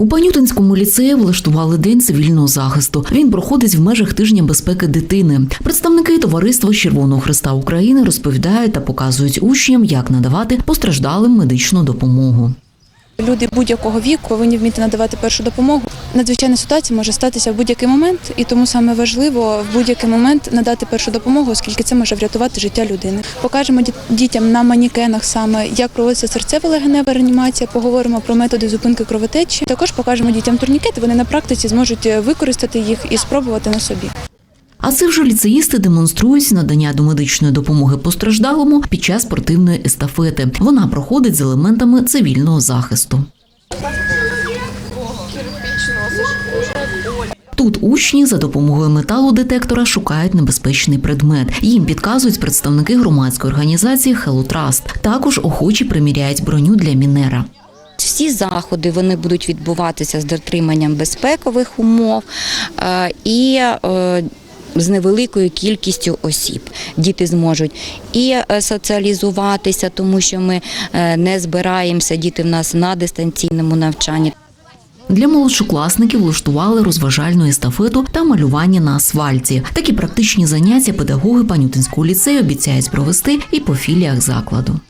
У Панютинському ліцеї влаштували день цивільного захисту. Він проходить в межах тижня безпеки дитини. Представники товариства Червоного Христа України розповідають та показують учням, як надавати постраждалим медичну допомогу. Люди будь-якого віку повинні вміти надавати першу допомогу. Надзвичайна ситуація може статися в будь-який момент, і тому саме важливо в будь-який момент надати першу допомогу, оскільки це може врятувати життя людини. Покажемо діт- дітям на манікенах саме, як проводиться серцево-легенева реанімація, поговоримо про методи зупинки кровотечі. Також покажемо дітям турнікети. Вони на практиці зможуть е, використати їх і спробувати на собі. А це вже ліцеїсти демонструють надання домедичної допомоги постраждалому під час спортивної естафети. Вона проходить з елементами цивільного захисту. Тут учні за допомогою металодетектора шукають небезпечний предмет. Їм підказують представники громадської організації Trust. Також охочі приміряють броню для мінера. Всі заходи вони будуть відбуватися з дотриманням безпекових умов е, і е, з невеликою кількістю осіб. Діти зможуть і е, соціалізуватися, тому що ми е, не збираємося. Діти в нас на дистанційному навчанні. Для молодшокласників влаштували розважальну естафету та малювання на асфальті. Такі практичні заняття педагоги Панютинського ліцею обіцяють провести і по філіях закладу.